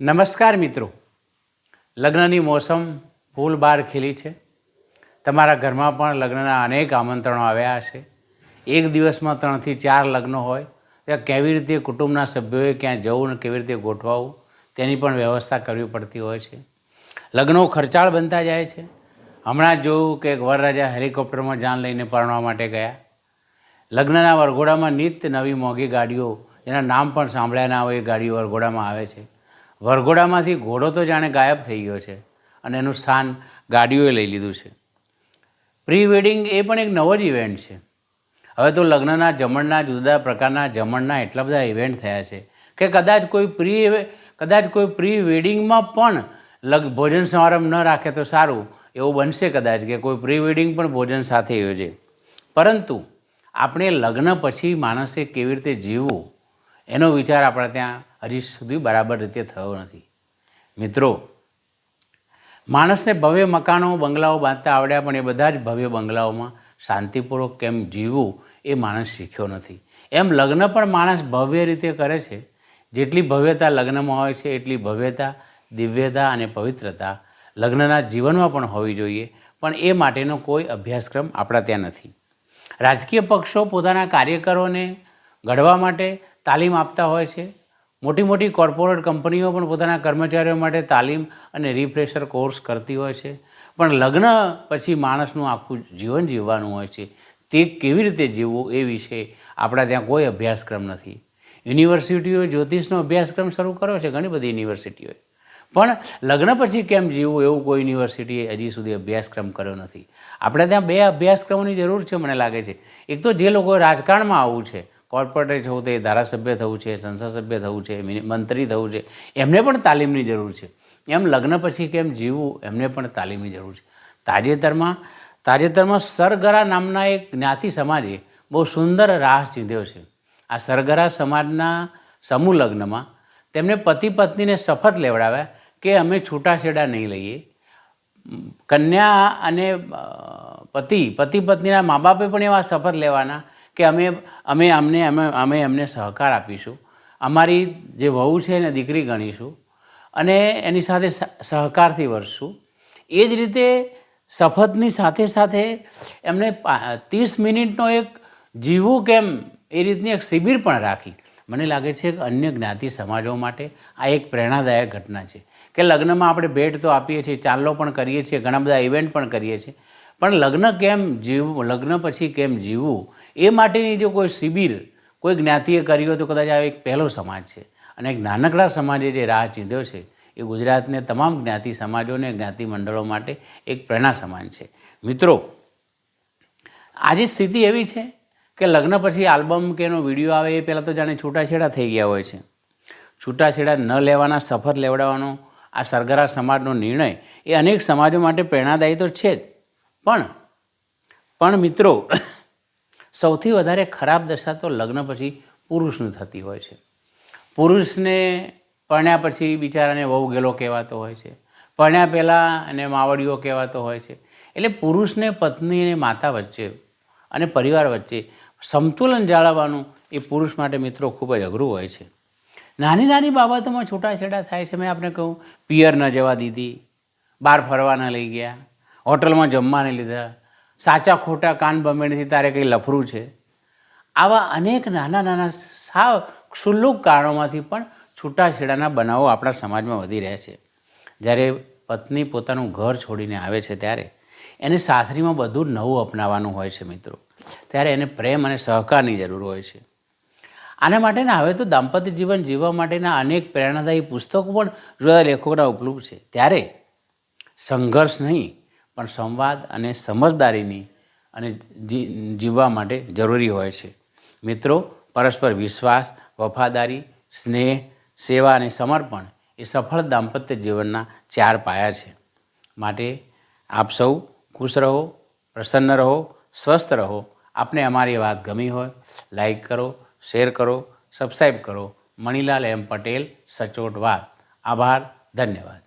નમસ્કાર મિત્રો. લગ્નની મોસમ ફૂલ બાર ખીલી છે. તમારા ઘરમાં પણ લગ્નના અનેક આમંત્રણો આવ્યા હશે. એક દિવસમાં ત્રણથી ચાર લગ્નો હોય. ત્યાં કેવી રીતે કુટુંબના સભ્યોએ ક્યાં જવું ને કેવી રીતે ગોઠવાવું તેની પણ વ્યવસ્થા કરવી પડતી હોય છે. લગ્નો ખર્ચાળ બનતા જાય છે. હમણાં જોયું કે એક વરરાજા હેલિકોપ્ટરમાં જાન લઈને પરણવા માટે ગયા. લગ્નના વરઘોડામાં નિત્ય નવી મોંઘી ગાડીઓ, જેના નામ પણ સાંભળ્યા ના હોય એ ગાડીઓ વરઘોડામાં આવે છે. વરઘોડામાંથી ઘોડો તો જાણે ગાયબ થઈ ગયો છે અને એનું સ્થાન ગાડીઓએ લઈ લીધું છે. પ્રી વેડિંગ એ પણ એક નવો જ ઇવેન્ટ છે. હવે તો લગ્નના, જમણના, જુદા પ્રકારના જમણના એટલા બધા ઇવેન્ટ થયા છે કે કદાચ કોઈ પ્રી કદાચ કોઈ પ્રી વેડિંગમાં પણ લગ, ભોજન સમારંભ ન રાખે તો સારું એવું બનશે કદાચ કે કોઈ પ્રી વેડિંગ પણ ભોજન સાથે યોજે. પરંતુ આપણે લગ્ન પછી માણસે કેવી રીતે જીવવું એનો વિચાર આપણે ત્યાં હજી સુધી બરાબર રીતે થયો નથી. મિત્રો, માણસને ભવ્ય મકાનો, બંગલાઓ બાંધતા આવડ્યા પણ એ બધા જ ભવ્ય બંગલાઓમાં શાંતિપૂર્વક કેમ જીવવું એ માણસ શીખ્યો નથી. એમ લગ્ન પણ માણસ ભવ્ય રીતે કરે છે. જેટલી ભવ્યતા લગ્નમાં હોય છે, એટલી ભવ્યતા, દિવ્યતા અને પવિત્રતા લગ્નના જીવનમાં પણ હોવી જોઈએ, પણ એ માટેનો કોઈ અભ્યાસક્રમ આપણા ત્યાં નથી. રાજકીય પક્ષો પોતાના કાર્યકરોને ઘડવા માટે તાલીમ આપતા હોય છે. મોટી મોટી કોર્પોરેટ કંપનીઓ પણ પોતાના કર્મચારીઓ માટે તાલીમ અને રિફ્રેશર કોર્સ કરતી હોય છે. પણ લગ્ન પછી માણસનું આખું જીવન જીવવાનું હોય છે. તે કેવી રીતે જીવવું એ વિશે આપણા ત્યાં કોઈ અભ્યાસક્રમ નથી. યુનિવર્સિટીઓએ જ્યોતિષનો અભ્યાસક્રમ શરૂ કર્યો છે, ઘણી બધી યુનિવર્સિટીઓએ પણ લગ્ન પછી કેમ જીવવું એવું કોઈ યુનિવર્સિટીએ હજી સુધી અભ્યાસક્રમ કર્યો નથી. આપણે ત્યાં બે અભ્યાસક્રમોની જરૂર છે, મને લાગે છે. એક તો જે લોકો રાજકારણમાં આવવું છે કોર્પોરેટ થવું તે ધારાસભ્ય થવું છે, સંસદ સભ્ય થવું છે મંત્રી થવું છે, એમને પણ તાલીમની જરૂર છે. એમ લગ્ન પછી કેમ જીવવું, એમને પણ તાલીમની જરૂર છે. તાજેતરમાં તાજેતરમાં સરગરા નામના એક જ્ઞાતિ સમાજે બહુ સુંદર રાહ ચીંધ્યો છે. આ સરગરા સમાજના સમૂહ લગ્નમાં તેમણે પતિ પત્નીને શપથ લેવડાવ્યા કે અમે છૂટાછેડા નહીં લઈએ. કન્યા અને પતિ પતિ પત્નીના મા બાપે પણ એવા શપથ લેવાના કે અમે અમે અમને, અમે અમે એમને સહકાર આપીશું. અમારી જે વહુ છે એને દીકરી ગણીશું અને એની સાથે સહકારથી વર્તશું એ જ રીતે શપથની સાથે સાથે એમને ત્રીસ મિનિટનો એક જીવવું કેમ એ રીતની એક શિબિર પણ રાખી. મને લાગે છે કે અન્ય જ્ઞાતિ સમાજો માટે આ એક પ્રેરણાદાયક ઘટના છે. કે લગ્નમાં આપણે ભેટ તો આપીએ છીએ ચાલો પણ કરીએ છીએ, ઘણા બધા ઇવેન્ટ પણ કરીએ છીએ. પણ લગ્ન કેમ જીવવું, લગ્ન પછી કેમ જીવવું? એ માટેની જો કોઈ શિબિર કોઈ જ્ઞાતિએ કરી હોય તો કદાચ આ એક પહેલો સમાજ છે. અને એક નાનકડા સમાજે જે રાહ ચીંધ્યો છે, એ ગુજરાતને તમામ જ્ઞાતિ સમાજોને જ્ઞાતિ મંડળો માટે એક પ્રેરણા સમાન છે. મિત્રો, આજે સ્થિતિ એવી છે કે લગ્ન પછી આલ્બમ કે એનો વીડિયો આવે એ પહેલાં તો જાણે છૂટાછેડા થઈ ગયા હોય છે. છૂટાછેડા ન લેવાના, સફર લેવડાવવાનો, આ સરગરા સમાજનો નિર્ણય એ અનેક સમાજો માટે પ્રેરણાદાયી તો છે જ. પણ પણ મિત્રો સૌથી વધારે ખરાબ દશા તો લગ્ન પછી પુરુષનું થતી હોય છે. પુરુષને પરણ્યા પછી બિચારાને વહુ ગેલો કહેવાતો હોય છે. પરણ્યા પહેલાં એને માવડીઓ કહેવાતો હોય છે. એટલે પુરુષને, પત્ની અને માતા વચ્ચે અને પરિવાર વચ્ચે સંતુલન જાળવવાનું એ પુરુષ માટે મિત્રો ખૂબ જ અઘરું હોય છે. નાની નાની બાબતોમાં છૂટાછેડા થાય છે. મેં આપણે કહું, પિયર ન જવા દીધી, બહાર ફરવા ન લઈ ગયા, હોટલમાં જમવા લીધા સાચા ખોટા કાન બમેણથી તારે કંઈ લફરું છે? આવા અનેક નાના નાના સાવ ક્ષુલ્લુક કારણોમાંથી પણ છૂટાછેડાના બનાવો આપણા સમાજમાં વધી રહ્યા છે. જ્યારે પત્ની પોતાનું ઘર છોડીને આવે છે ત્યારે એને સાસરીમાં બધું નવું અપનાવવાનું હોય છે મિત્રો. ત્યારે એને પ્રેમ અને સહકારની જરૂર હોય છે. આના માટેના હવે તો દાંપત્ય જીવન જીવવા માટેના અનેક પ્રેરણાદાયી પુસ્તકો પણ જુદા લેખકોના ઉપલબ્ધ છે. ત્યારે સંઘર્ષ નહીં પણ સંવાદ અને સમજદારીની અને જીવવા માટે જરૂરી હોય છે. મિત્રો, પરસ્પર વિશ્વાસ, વફાદારી, સ્નેહ, સેવા અને સમર્પણ એ સફળ દાંપત્ય જીવનના ચાર પાયા છે. માટે આપ સૌ ખુશ રહો, પ્રસન્ન રહો, સ્વસ્થ રહો. આપને અમારી વાત ગમી હોય, લાઈક કરો, શેર કરો, સબસ્ક્રાઈબ કરો. મણિલાલ એમ પટેલ, સચોટ વાત. આભાર, ધન્યવાદ.